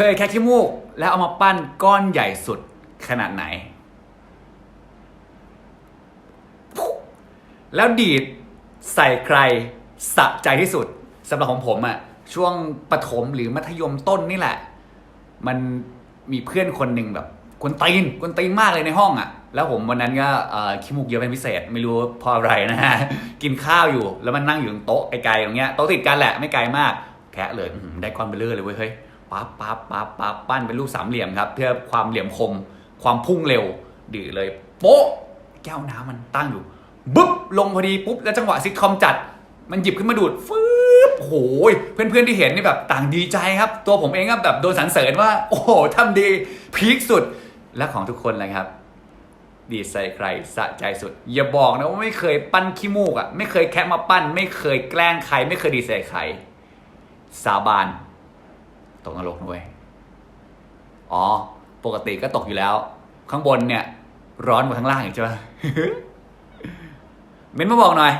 เคยแค่ขี้มูก แล้วเอามาปั้นก้อนใหญ่สุดขนาดไหน แล้วดีดใส่ใครสะใจที่สุดสำหรับของผมอะช่วงประถมหรือมัธยมต้นนี่แหละ มันมีเพื่อนคนหนึ่งแบบกวนตีนกวนตีนมากเลยในห้องอะแล้วผมวันนั้นก็ขี้มูกเยอะเป็นพิเศษ ไม่รู้เพราะอะไรนะฮะกินข้าวอยู่แล้วมันนั่งอยู่ตรงโต๊ะไกลๆตรงเนี้ยโต๊ะติดกันแหละไม่ไกลมาก แคะเลยได้ก้อนเบลเลอร์เลยเว้ยเฮ้ย ปั๊บปั๊บปั๊บปั๊บปั้นเป็นรูปสามเหลี่ยมครับเพื่อความเหลี่ยมคม ความพุ่งเร็วดื้อเลยโป๊ะแก้วน้ำมันตั้งอยู่บึ๊บลงพอดีปุ๊บแล้วจังหวะซิทคอมจัด มันหยิบขึ้นมาดูดฟืบโอ้โหเพื่อนๆที่เห็นนี่แบบต่างดีใจครับ ตัวผมเองก็แบบโดนสรรเสริญว่า โอ้โหทำดีพีคสุดและของทุกคนเลยครับ ดีใส่ใครสะใจสุด อย่าบอกนะว่าไม่เคยปั้นขี้มูกอะไม่เคยแคะมาปั้น ไม่เคยแกล้งใคร ไม่เคยดีใส่ใคร สาบาน กนรกด้วยอ๋อ ปกติก็ตกอยู่แล้ว ข้างบนเนี่ย ร้อนกว่าข้างล่างอีกใช่ไหมเม้นมาบอกหน่อย